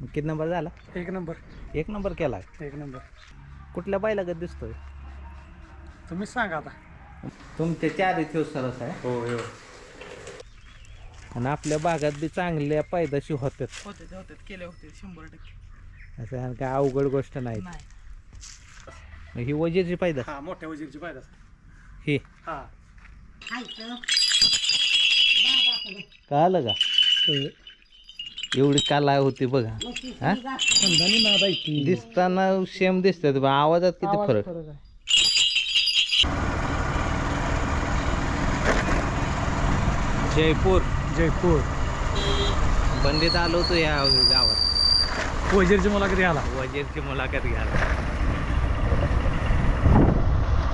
किती नंबर झाला? एक नंबर. एक नंबर केला एक नंबर. कुठल्या बैलागत दिसतोय? तुम्हीच सांगा आता. तुमचे चार इथे सरस आहे. हो हो. आणि आपल्या भागात बी चांगल्या पायदाशी होतात होते ते होते केले होते शंभर टक्के. असं आणि काय अवघड गोष्ट नाही. नाही. ही वजीरची पायदा हा मोठ्या वजीरची पायदा ही? हा. कळालं का? एवढी काला होती बघा. हा? दिसताना सेम दिसतात आवाजात किती फरक? जयपूर. जयपूर. बंदीत आलो होतो या गावात. वजीरची मुलाखती आला वजीरची मुलाखत घ्यायला.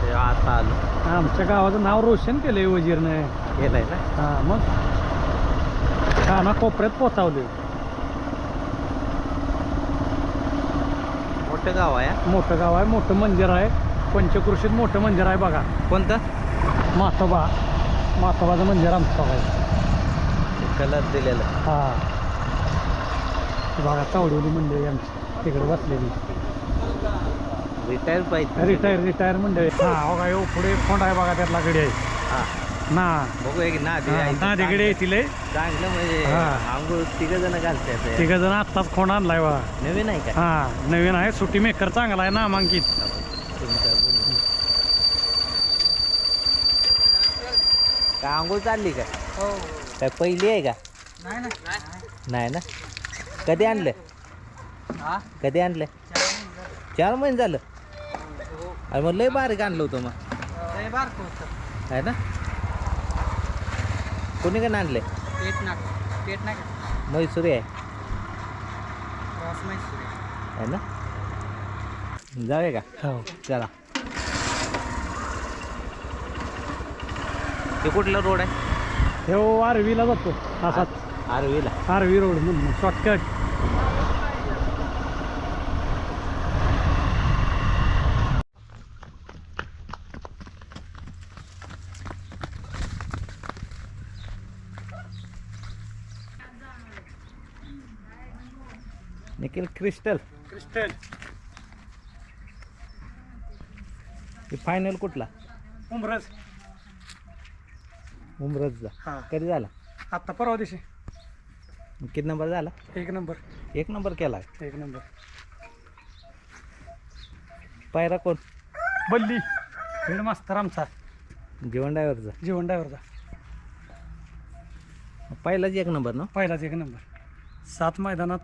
ते आता आलो. आमच्या गावाचं नाव रोशन केलंय वजीरने. गेलाय ना? हा मग. काना कोपऱ्यात पोचावले मोठं गाव आहे. मोठं गाव आहे मोठं मंदिर आहे. पंचकृषीत मोठं मंदिर आहे बघा. कोणतं? माथोबा माथोबाचं मंदिर आमचं आहे. कलर दिलेलं. हा. बघा चावडवली मंडळी आमची. तिकडे बसलेली. रिटायर पाहिजे रिटायर रिटायर मंडळी. हा का येऊ पुढे फोंड आहे बघा त्यातला गडी आहे. हा ना. बघूया की ना हा तिकडे येतील हे. चांगलं म्हणजे हा. आंघोळ तिघ जण घालतात तिघ जण आत्ताच खोंड आणलाय बघा नवीन आहे का? हा नवीन आहे. सुट्टी मेकर चांगला आहे नामांकित बोलू? का आंघोळ चालली का? हो. काय पहिली आहे का? नाही ना. नाही ना? कधी आणलं? हा? कधी आणलं? चार महिने झालं. अरे मग लय बारीक आणलं होतं मग. लय बारकं होतं. आहे ना? कोणी का आणलंय पेट नाक पेट नाक मैसुरी आहे. क्रॉस मैसूर. आहे ना? जाऊया का? हो. चला. ते कुठला रोड आहे? हे आरवीला जातो असाच. आरवीला आरवी रोड म्हणून shortcut Nikhil crystal. Crystal. Final कुठला? उमरज. उमरजचा. हा. कधी झाला? आत्ता परवा दिवशी. किती नंबर झाला? एक नंबर एक नंबर केला. एक नंबर पायरा कोण? बल्ली. हेड मास्तर आमचा. जीवन ड्रायव्हरचा जीवन ड्रायव्हरचा पहिलाच एक नंबर ना? पहिलाच एक नंबर सात मैदानात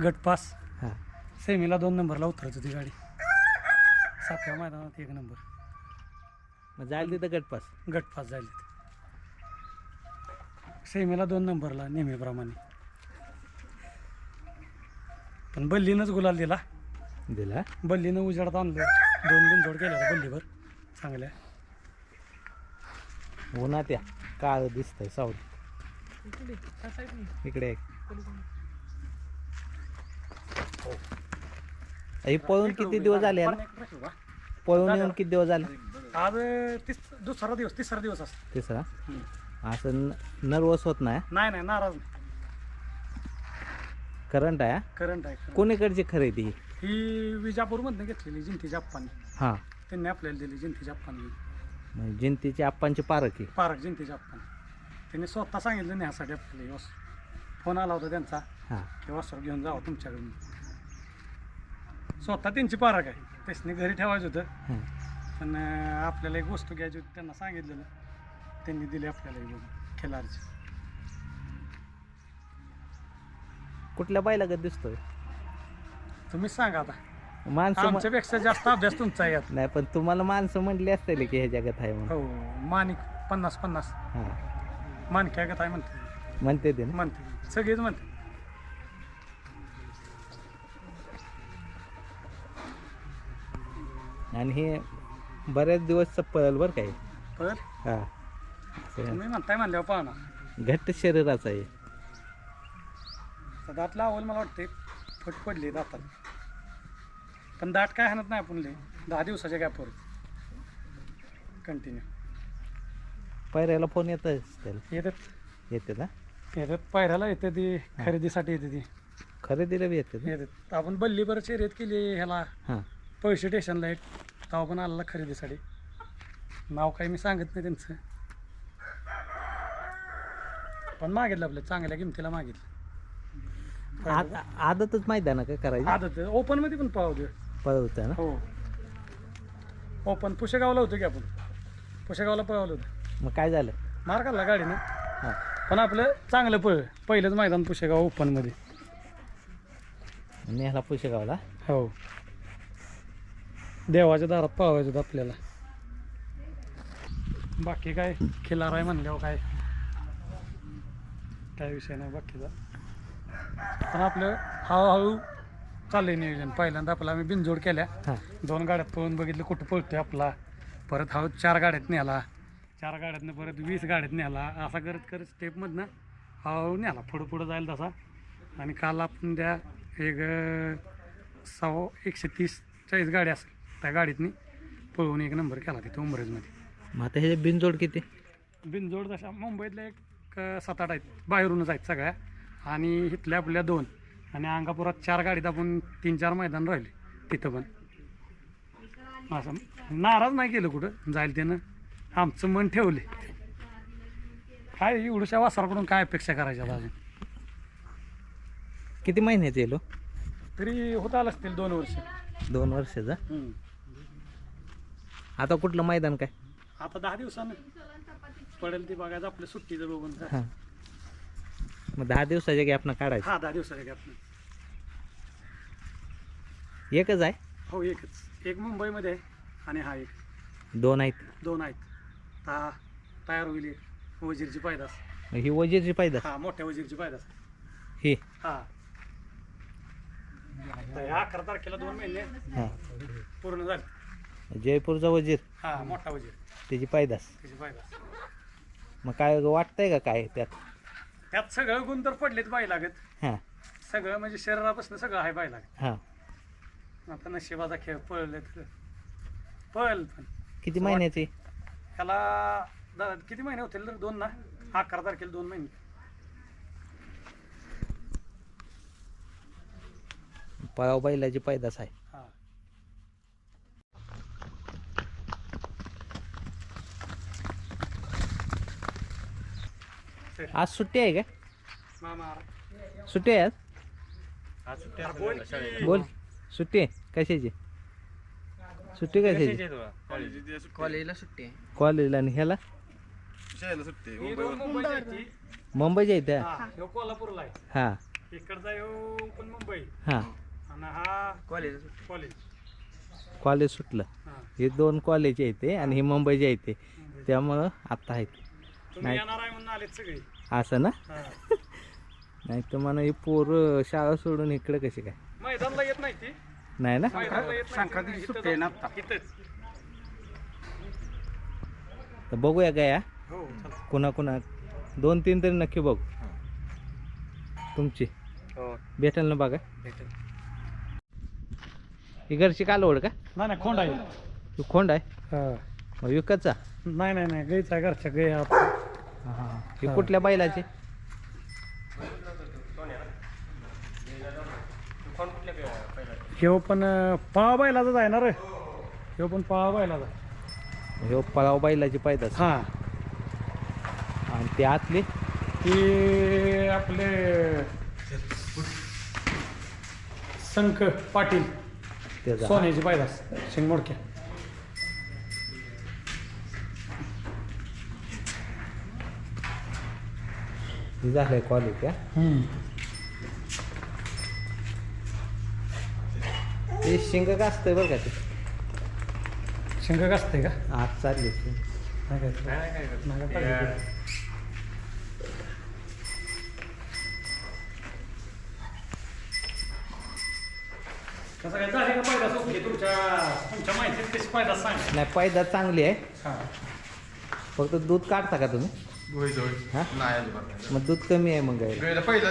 गटपास. हां. सेमीला दोन नंबरला उतरत होती गाडी. सातव्या मैदानात एक नंबर. मग जायला तिथं गटपास. गटपास झाले सेमीला दोन नंबरला नेहमीप्रमाणे. पण बल्लीनंच गुलाल दिला. दिला? बल्लीनं उजेडात आणलं. दोन बिनजोड केल्या होत्या बल्लीवर चांगल्या. उन्हात या. काळ दिसतंय सावली. त्या इकडे एक ही पळून किती दिवस झाले. याला पळून येऊन किती दिवस झाले? आज तिस दुसरा दिवस तिसरा दिवस असतो. तिसरा? असं नर्वस होत नाही नाही नाही नाराज नाही. करंट आहे हा? करंट आहे current. कोणीकडची खरेदी? ही ही विजापूरमधनं घेतलेली जिंतीच्या आप्पांनी हां. त्यांनी आपल्याला दिली जिंतीच्या म्हणजे जिंतीची आप्पांची पारख ही पारक जिंतीच्या आप्पांनी त्यांनी स्वतः सांगितलं न्यासाठी आपल्याला हे वस- फोन आला होता त्यांचा हां. ते वस्त्र घेऊन जावं तुमच्याकडून. स्वतः त्यांची पारक आहे. त्याने घरी ठेवायचं होतं. हां पण अं, आपल्याला एक वस्तू घ्यायची होती त्यांना सांगितलेलं. त्यांनी दिली आपल्याला एक बघून खिलारची कुठल्या बैलागत दिसतोय? तुम्हीच सांगा आता. माणसं म्हण- आमच्यापेक्षा जास्त अभ्यास तुमचा आहे यात. नाही पण तुम्हाला माणसं म्हणली असतील की ह्या जगात आहे म्हणून. हो माणिक पन्नास पन्नास. हां. माणक्यागत आहे म्हणते. म्हणते ते ना? म्हणते सगळेच म्हणते. आणि हे बरेच दिवस पळल बरं काय पण हां. तुम्ही म्हणताय म्हणल्यावर पाहणार घट्ट शरीराचं आहे. तर दात लावल मला वाटते फट पडली दातात पण दाट काय हाणत नाही आपण दहा दिवसाच्या गॅपवर कंटिन्यू पायऱ्याला फोन येतच त्याला? येतात. येते ना येतात. पायऱ्याला येते ती खरेदीसाठी येते ती. खरेदीला बी येते येतात. आपण बल्लीभर शर्यत केली ह्याला. हां. पैसे स्टेशनला एक. तेव्हा पण आलेला खरेदीसाठी. नाव काही मी सांगत नाही त्यांचं. पण मागितलं आपलं चांगल्या किमतीला मागितलं. आद आदतच मैदान का करायची? आदत. ओपनमध्ये पण पाहू पळवतं ना? हो. ओपन पुशेगावला होतो की आपण? पुशेगावला पळवलं होतं. मग काय झालं? मार खाल्ला गाडीनं. हां. पण आपलं चांगलं पळ. पहिलंच मैदान पुशेगाव ओपनमध्ये. नेहाला पुशेगावला? हो. देवाच्या दारात पावायचं होतं आपल्याला. बाकी काय? खिलार आहे म्हणल्यावर काय? काय विषय नाही बाकीचा. पण आपलं हळूहळू चाललंय नियोजन. पहिल्यांदा आपलं आम्ही बिनजोड केल्या. हां. दोन गाड्यात पळून बघितलं कुठं पळतोय आपला. परत हळू चार गाड्यात नेला चार गाड्यातनं परत वीस गाड्यात नेला असा करत करत स्टेपमधनं हळूहळू नेला पुढं पुढं जाईल तसा. आणि काल आपण त्या एक सव्वा एकशे तीस चाळीस गाडी असेल त्या गाडीतनी पळवून एक नंबर केला तिथं उमरेजमध्ये. मग आता ह्याचे बिनजोड किती? बिनजोड तशा मुंबईतल्या एक अं, सात आठ आहेत. बाहेरूनच आहेत सगळ्या. आणि इथल्या आपल्या दोन. आणि अंगापुरात चार गाडीत आपण तीन चार मैदान राहिले तिथं पण. असं. नाराज नाही केलं कुठं. जाईल त्यानं. आमचं मन ठेवले काय एवढ्याशा वासराकडून काय अपेक्षा करायच्या आता अजून? किती महिन्याचे येलो तरी होत आलं असतील दोन वर्ष. दोन वर्षाचा? हम्म. आता कुठलं मैदान काय? आता दहा दिवसानं. पडेल ती बघायचं आपल्या सुट्टीचं बघून. हां. मग दहा दिवसाच्या गॅपनं काढायचं. हा दहा दिवसाच्या गॅपनं एकच आहे? हो एकच. एक मुंबईमध्ये आहे आणि हा एक. दोन आहेत. दोन आहेत. ता तयार होईल एक. वजीरची पायदास. ही वजीरची पाहिजे हा मोठ्या वजीरची पायदास. ही? हा. तर ह्या अकरा तारखेला दोन महिने हां. पूर्ण झाले. जयपूरचा वजीर हा मोठा वजीर. त्याची पायदास. त्याची पायदास. मग काय वाटतंय का काय त्यात? त्यात सगळं गुण तर पडलेत बाई लागत हां. सगळं म्हणजे शरीरापासून सगळं आहे बाई लागत हां. आता नशिबाचा खेळ पळले तर पळ पण. किती महिन्याची? ह्याला दा- किती महिने होतील तर दोन ना? अकरा तारखेला दोन महिने. पळाव बैलाची पायदास आहे हा आज सुट्टी आहे का? मामा सुट्टी आहे आज? बोल सुट्टी आहे? कशाची? सुट्टी कशाची? कॉलेजला सुट्टी आहे. कॉलेजला आणि ह्याला. मुंबईच्या इथं हा, कोल्हापूरला आहे. हां. इकडचा ह्यो पण मुंबई. हां. आणि हा कॉलेज कॉलेज. कॉलेज सुटलं. हा. दोन कॉलेज आहे ते आणि हे मुंबईचे आहे ते. त्यामुळं आत्ता आहेत. नाही. असं ना? हा. नाही तर म्हणा ही पोरं शाळा सोडून इकडे कशी काय? मैदानला येत नाही ती. नाही ना? मैदानला येत नाही. संक्रांतीची ती. सुट्टी आहे ना इथंच- इथंच. तर बघूया काय या हो. कुणा कुणा दोन तीन तरी नक्की बघू. तुमची. भेटेल ना बघा? ही घरची कालवड का? नाही नाही खोंड आहे. तू खोंड आहे? हा. मग विकतचा? नाही नाही नाही गाईचा घरच्या आत. ही कुठल्या बैलाची? ह्यो पण पावा बैलाचाच आहे ना रे. ह्यो पण पावा बैलाचा. ह्यो पळाव बैलाची पायदास हा. आणि ते आतली? ते आपले संक पाटील. त्याचा. सोन्याची पायदास शिंगमोडक्या. झालंय कॉलेज का ते शिंग का असतंय बरं का ते शिंग असते का आत चालली नाही काय नाही काय पाहिजे. कसं काय झाली का पायदास ओके तुमच्या तुमच्या माहितीत कशी पायदास सांग नाही पायदास चांगली आहे हा फक्त दूध काढता का तुम्ही हा? मग दूध कमी आहे मग गायला पहिला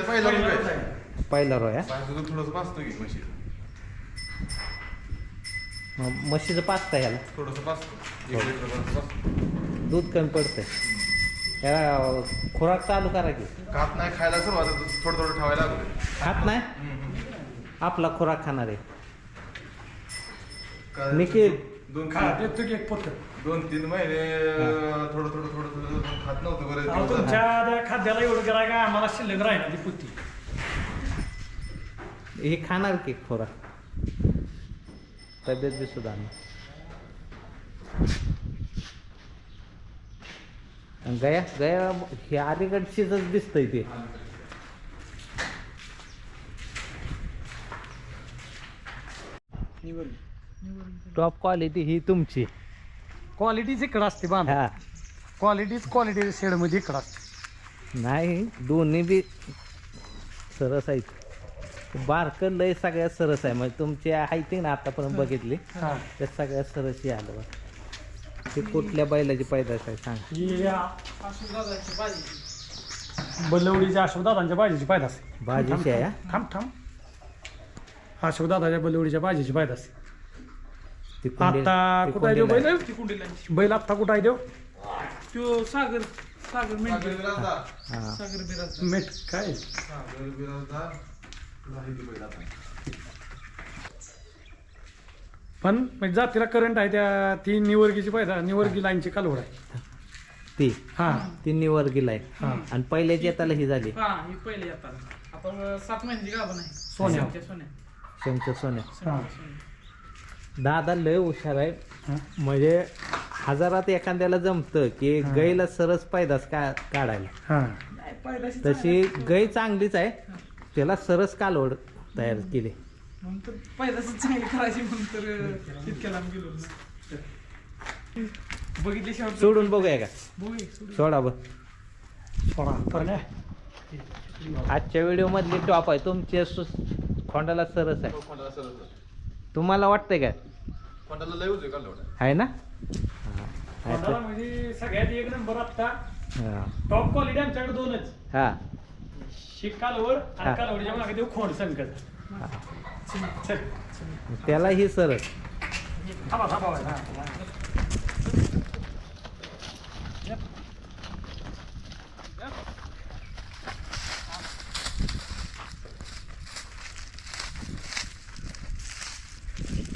पहिला रोया दूध थोडंसं पाचतो की म्हशी मग म्हशीचं पाचता ह्याला? थोडंसं पाचतो. एक लिटर पाचतो. दूध कमी पडतंय. याला खुराक चालू करा की. खात नाही खायला सुरुवात थोडं थोडं ठेवायला लागलं खात नाही? आपला खुराक खाणार आहे. काय- निखिल दोन खा. तीन देतो की एक पोत दोन तीन महिने थोडं थोडं थोडं थोडं खात नव्हतं बरं. अहो. तुमच्या त्या खाद्याला एवढं करा का आम्हाला शिल्लक राहिना ती पुती. हे खाणार की खुराक तब्येत बी सुधारणार आणि गया गया हे अलीकडचीच दिसतंय ते. टॉप क्वालिटी ही तुमची. क्वालिटीच इकडं असते बांध. हा. क्वालिटीच क्वालिटी शेडमध्ये इकडं असते. नाही दोन्ही बी सरस आहेत. बारकं लय सगळ्यात सरस आहे. म्हणजे तुमचे आहेत ना आतापर्यंत बघितले हा. त्या सगळ्यात सरस हे आलं बघ. ते कुठल्या बैलाची पैदास आहे सांग. ही या बलवडीच्या अशोकदादांच्या भाजीची पायदास आहे. भाजीची आहे हा? थांब थांब. अशोकदादाच्या बलवडीच्या भाजीची पायदास आहे. ती कुंडी- आता ती कुठं आहे देव कुंडीला बैल बैल आत्ता कुठं आहे देव तो सागर सागर मेंढी सागर बिराजदार. हा. सागर बिराज मेट काय. नाही. पण म्हणजे जातीला करंट आहे त्या ती निवर्गीची पायदा निवर्गी लाईनची कालवड आहे. ती? हा. ती निवर्गीला आहे हा. आणि पहिल्याची येताला ही झाली. हा ही पहिले येतात आता सात महिन्याची गाभण आहे. सोन्या. सोन्या सोन्या. शंकर सोन्या. हा. सोन्या. दादा लय हुशार आहे. म्हणजे हजारात एखाद्याला जमतं की गाईला सरस पैदास का काढायला. हा. तशी गाय चांगलीच आहे. त्याला सरस कालवड तयार केली. सोडून बघूया का. सोडा बघ सोडा तर काय आजच्या व्हिडिओ मधली टॉप आहे. तुमची सु- खोंडाला सरस आहे. तुम्हाला वाटतंय का खोंडाला लय उजवे काढलं होतं. आहे ना हा. आहे कोणाला म्हणजे सगळ्यात एक नंबर आत्ता हा. टॉप क्वालिटी आमच्याकडे दोनच हा शिक कालवड हा. आणि कालवडीच्या मागे देऊ खोंड संकट चल त्याला ही सरस थांबा थांबा हा, हा.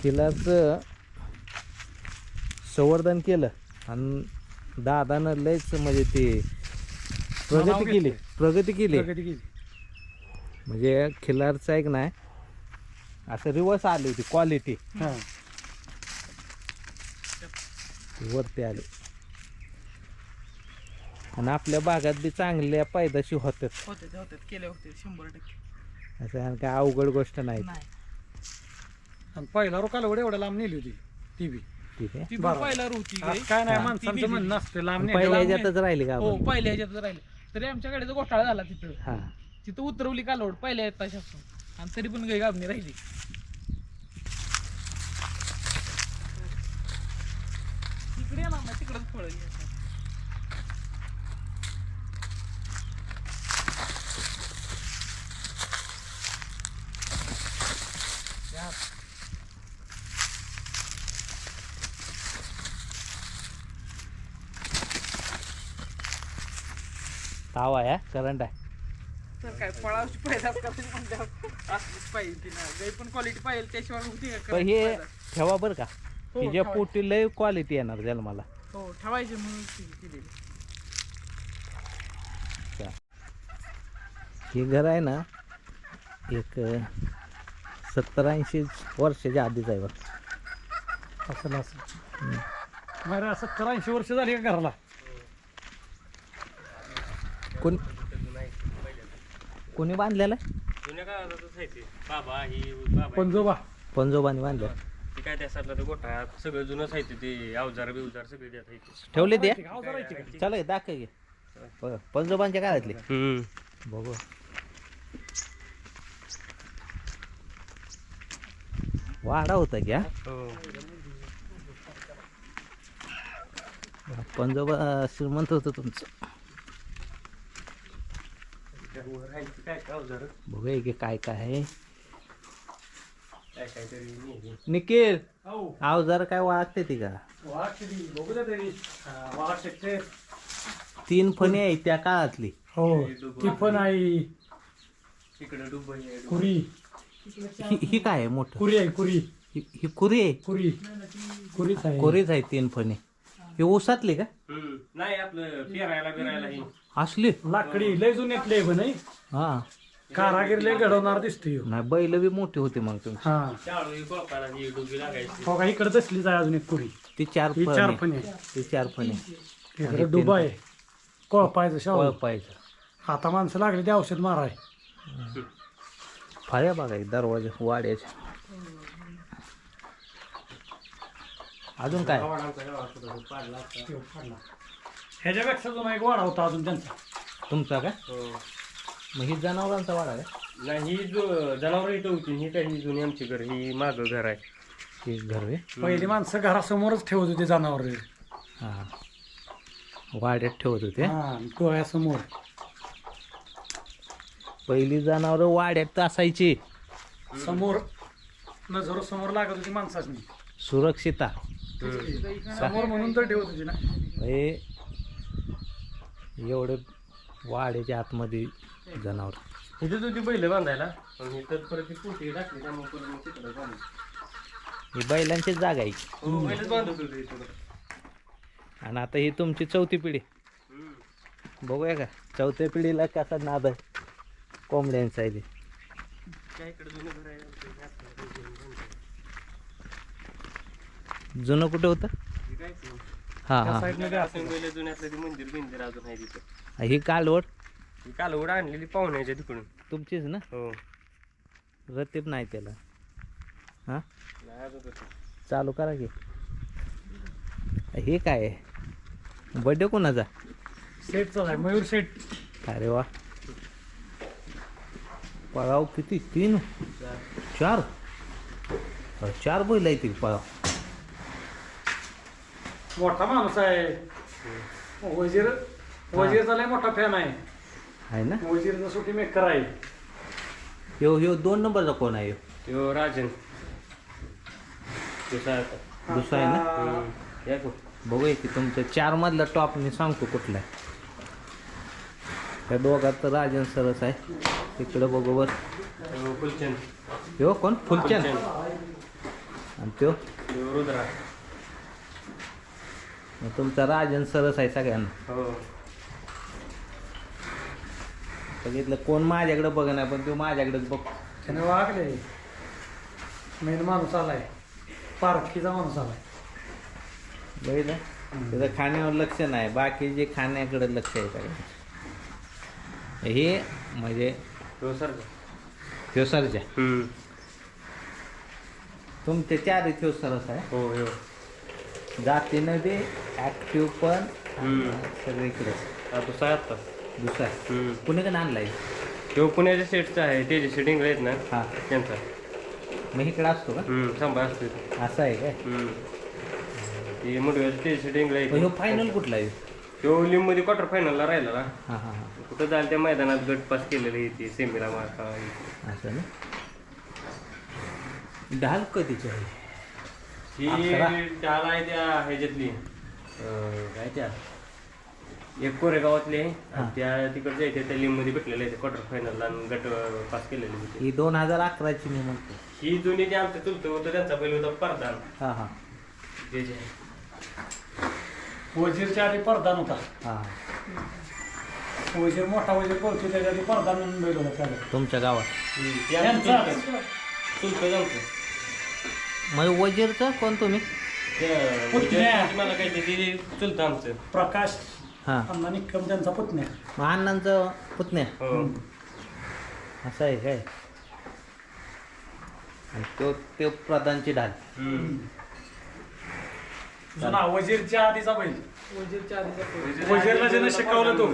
किल्ल्याचं संवर्धन केलं. आणि दादानं लयच म्हणजे ते प्रगती केली. प्रगती केली. प्रगती केली. म्हणजे खिलारचं एक नाही असं रिवर्स आली होती क्वालिटी हा. वरती आली. आणि आपल्या भागात बी चांगल्या पायदाशी होतात होते केले होते शंभर टक्के. असं आणि काय अवघड गोष्ट नाही. नाही. आणि पहिला रो कालवड एवढ्या लांब नेली होती ती बी. ठीक आहे. ती बरोबर. पण पहिला होती आज काय नाही हा. माणसांचं म्हणणं असतं लांब नेली पहिल्या ह्याच्यातच राहिली का हो आपण पहिल्या ह्याच्यात राहिले. तरी आमच्या गाडीचा घोटाळा झाला तिथं. हा. तिथं उतरवली कालवड पहिल्या येत तशापासून आणि तरी पण काही गाबणी राहिली. तिकडे येणार नाही तिकडच फळ ताव आहे करंट आहे. तर काय फळाची पैदास करायची म्हणल्यावर. असलीच पाहिजे ती ना. गाई पण क्वालिटी पाहिजे त्याशिवाय होती का पण करायची हे पैदास? ठेवा बरं का. हो, तिच्या ठेवायची. पोटी लय क्वालिटी येणार जन्माला हो ठेवायचे म्हणून ती दिली. हे घर आहे ना एक सत्तर ऐंशी वर्षाच्या आधीच आहे बघ. असं असं बरं सत्तर ऐंशी वर्ष झाली का घराला? कोण कोणी बांधलेलं आहे जुन्या काळातच आहे ते बाबा ही बाबा पंजोबा पंजोबाने बांधलं ते काय त्या सातला ते गोठा सगळं जुनंच आहे ते. अवजार बिवजार सगळे त्यात आहे ते. ठेवले ते. चला दाखव घे प- पंजोबांच्या काळातले बघू वाडा होता की हा? हो. पंजोबा श्रीमंत होतं तुमचं त्यावर आहे ते काय काय अवजार बघूया की काय काय आहे. निखिल! हो अवजार काय वागते ती का? हा, तीन फणी आहे त्या काळातली. हो ती पण आहे. कुरी. ही ही काय आहे मोठं? कुरी आहे कुरी. ही ही कुरी आहे? कुरी. कुरीच आहे. कोरीच आहे तीन फणी. ही ऊसातली का. नाही आपलं फिरायला बिरायला ही असली. लाकडी लय जुन्यातली पण नाही हा. कारागीर लय घडवणार दिसतोय ह्यो. नाही बैल बी मोठी होती मग तुमची. हा. ही हो का इकडे तसलीच आहे अजून एक कुरी ती चार ही चार फणी. आहे. ती चार फणी. इकडे डुबा आहे. कोळपायचं शाव ओळपायचं आता माणसं लागली ते औषध माराय. फाळ्या बघा दरवाजा वाड्याच्या. अजून काय? ह्याच्यापेक्षा जुना एक वाडा होता अजून त्यांचा. तुमचा का? हो. मग ही जनावरांचा वाडा का नाही ही जो जनावर इथं होती ही काही जुनी आमची घर ही माग घर आहे. ही घर आहे पहिली माणसं घरासमोरच ठेवत होते जनावर. हा. वाड्यात ठेवत होते? हा डोळ्यासमोर. पहिली जनावर वाड्यात असायची. समोर नजर समोर लागत होती माणसाची सुरक्षिता. समोर म्हणून तर ठेवत होती ना. हे एवढे वाड्याच्या आतमध्ये जनावर. इथं होती बैल बांधायला. पण इथं परत ती कुठे टाकली त्यामुळे परत मग तिकडे बांधली. ही बैलांची जागा आहे. हो बैलच इथं. आणि आता ही तुमची चौथी पिढी. बघूया का चौथ्या पिढीला कसा नाद आहे. कोंबड्यांचा आहे ते. काय इकडे जुनं घर आहे आमचं, हे आपलं घर आहे. जुनं कुठं होतं? हा त्या हा. साईडमध्ये असं असं बैल जुन्यातलं ते मंदिर बिंदिर अजून आहे तिथं. ही कालवड? ही कालवड आणलेली पाहुण्याच्या तिकडून. तुमचीच ना? हो. रतीब नाही त्याला. हा? नाही अजून कसं. चालू करा की. हे काय? आहे बड्डे कोणाचा? सेटचाच आहे मयूर सेट. अरे वा. पळाव किती? तीन? चार. चार? बैल आहे ती पळाव. मोठा माणूस आहे. वजीर वजीरचा लय मोठा फॅन आहे. आहे ना? वजीरचा सुटी मेकर आहे. ह्यो ह्यो दोन नंबरचा कोण आहे ह्यो? यो राजन. दुसरा आहे. दुसरा आहे ना? हम्म. या की. बघूया की तुमच्या चार मधला टॉप मी सांगतो कुठला आहे. त्या दोघात तर राजन सरस आहे. इकडं बघू यो फुलचंद. ह्यो कोण? फुलचंद. आणि त्यो? यो रुद्रा. मग तुमचा राजन सरस आहे सगळ्यांना. हो. बघितलं कोण माझ्याकडे बघ नाही पण तो माझ्याकडेच बघ. त्याने वागले. मेन माणूस आलाय. पारखीचा माणूस आलाय. बघितलं? त्याचं खाण्यावर लक्ष नाही. बाकी जे खाण्याकडे लक्ष आहे सगळ्यांचं. हे म्हणजे यो सर ह्यो सरच्या हम्म. तुमचे चार ह्यो सरस आहे. हो यो जातीनं बी ॲक्टिव्ह पण हम्म. सगळीकडे हा दुसरा आहे आत्ता. दुसरा हम्म. कुणीकडे आणलाय. यो पुण्याच्या सेटचा आहे त्याचे सेटिंग आहेत ना हा. त्यांचा. मग इकडे असतो का? हम्म सांभाळ असतो इथं. असं आहे काय? हम्म. ते मोठं ते सेटिंग मग आहे फायनल कुठला आहे? तो लिंबमध्ये क्वार्टर फायनलला राहिला ना. हां हां हां. कुठं जायला त्या मैदानात गट पास केलेली ती सेमीला मारता. असं ना? ढाल कधीची आहे? ही आहे त्या ह्याच्यातली. अं, काय त्या? एक कोरेगावातली आहे. आणि त्या तिकडच्या इथे त्या भेटलेले आहे क्वार्टर फायनलला आणि गट पास केलेली होती. ही दोन हजार अकराची मी म्हणतो. ही जुनी जे आमचं चुलतं होतं त्यांचा बैल होता परदान हां हां. ते जे वजीरच्या आधी परदान होता हां वजीर मोठा वजीर पळतो त्याच्या आधी परदान म्हणून बैल होता त्याला. तुमच्या गावात. ते आमचं त्यांचा चुलतं चुलतं आमचं मग वजीरचं? कोण तुम्ही? पुतण्या. मला चुलतं आमचं. प्रकाश हां. अण्णा निक्कम त्यांचा पुतण्या. मग अण्णांचं पुतण्या? हो. असं आहे काय? आणि तो तो प्रधानची ढाल. हम्म. जुना वजीरच्या आधीचा बैल. वजीरच्या आधीचा वजीरला ज्यानं शिकवलं तो.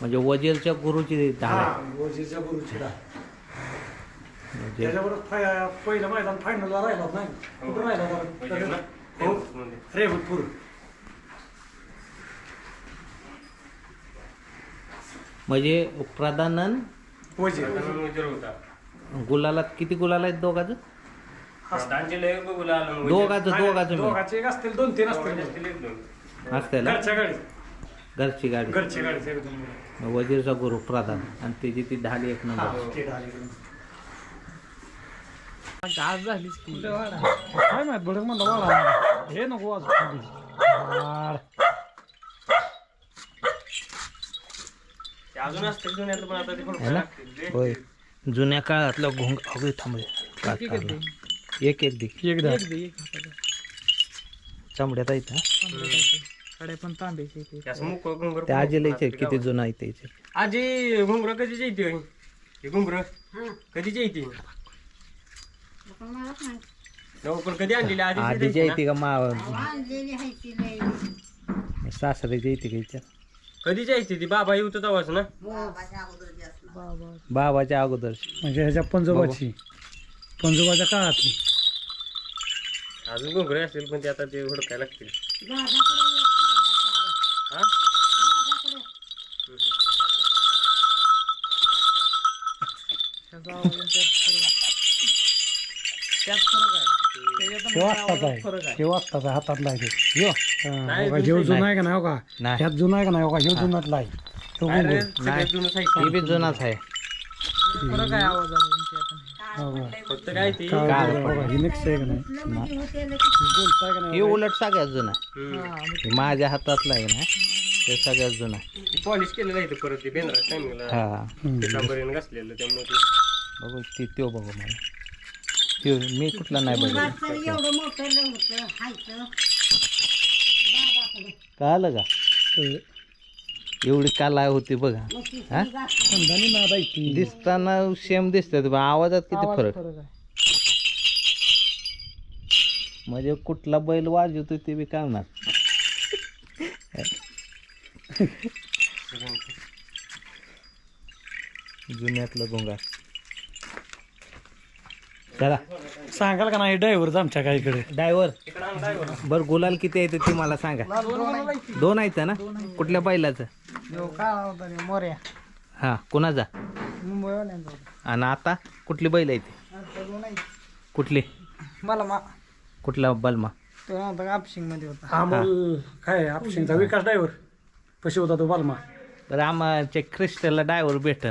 म्हणजे वजीरच्या गुरुची ढाल हा वजीरच्या गुरुची डाळ म्हणजे त्याच्याबरोबर फाय- पहिलं मैदान फायनलला नाही. कुठं राहिला हो मध्ये. रेवतपूर. म्हणजे प्रधानन होता. गुलालात किती गुलाल आहेत दोघाचं. दोघाचं दोघाचं मिळून दोघाचे एक असतील दोन तीन असतील. असते ना? घरच्या गाडी. घरची गाडी. घरची एकदम. वजीरचा गुरु प्रधान. आणि त्याची ती ढाली एक नंबर. हा, ते ढाल. आज झालीच की काय माहीत बडक म्हणलं वाढा हे नको आज वाढ. ते अजून असते जुन्यातलं पण आता ते थोडं ना लागतील रे. होय जुन्या काळातलं घोंग अगदी थांबले का एक काढलं. एक एक दे एकदा एक. चांबड्यात आहेत. कडे पण तांब्याचे ते. आजीला विचार किती जुनं आहे त्याचे आजी घुंगर कधीची येते? हे घुंगर कधीची येते नव पण कधी आणलेली? आधी आधीच्या येते का मा आणलेली आहे ती लई. सासऱ्याच्या येते का ती? बाबा येऊ तर तेव्हाच ना. बाबा बाबाच्या अगोदर म्हणजे ह्याच्या पंजोबाची. पंजोबाच्या काळातली. अजून घुंगरे असतील पण ते आता ते हुडकाय लागतील. हा? त्यात फरक आहे. त्याच्यात हे आणि वाजताच आवाजात आहे. फरक आहे. हे वाजताच आहे हातातला आहे ते. यो. नाही, हा, ह्यो जुनं जुना आहे का नाही हो का? नाही. ह्यात जुना आहे का नाही हो का? ह्यो जुनातला आहे. ह्यो काय रे, गुंगूर. सगळ्यात जुनं साहित्य. हे बी जुनाच आहे. फरक आहे आवाजात आणि त्यात आणि. हो का? फक्त काय ते काय काळ बरं, बघा, हे next आहे का नाही? कुठलं म्हणजे होते लगेच. बोलताय का हे नाही उलट सगळ्यात जुना आहे. हा, माझ्या हातातला आहे ना ते सगळ्यात जुना आहे. ते पॉलिश केलेलं आहे ते परत ते बेंद्रा टायमिंगला हा. हम्म. पिठापर्यंत घासलेलं त्यामुळे ते बघू ती त्यो बघू मला. त्यो मी कुठला नाही बघितला. मुलात तर एवढं मोठं होतं हायचं दादाकडे कळालं का? एवढी काला होती बघा. हा? दिसताना सेम दिसतात पण आवाजात किती फरक? म्हणजे कुठला बैल वाजवतो ते बी कळणार. जुन्यातलं गोंगार चला. सांगाल का नाही? ड्रायव्हर आमच्या काय इकडे. ड्रायव्हर बर गुलाल किती येते ते मला सांगा. दोन आहेत ना? कुठल्या बैलाचं? मोर्या. हा कुणाचा? आणि आता कुठली बैल आहे ती? आता दोन आहे कुठली? मला मा कुठला बलमा? तो नव्हता कापशिंगमध्ये होता अमोल काय आपशिंगचा विकास ड्रायव्हर कशी होता तो बालमा. तर आमच्या क्रिस्टलला ड्रायव्हर भेट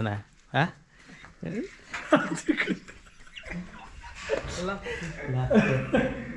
ना हा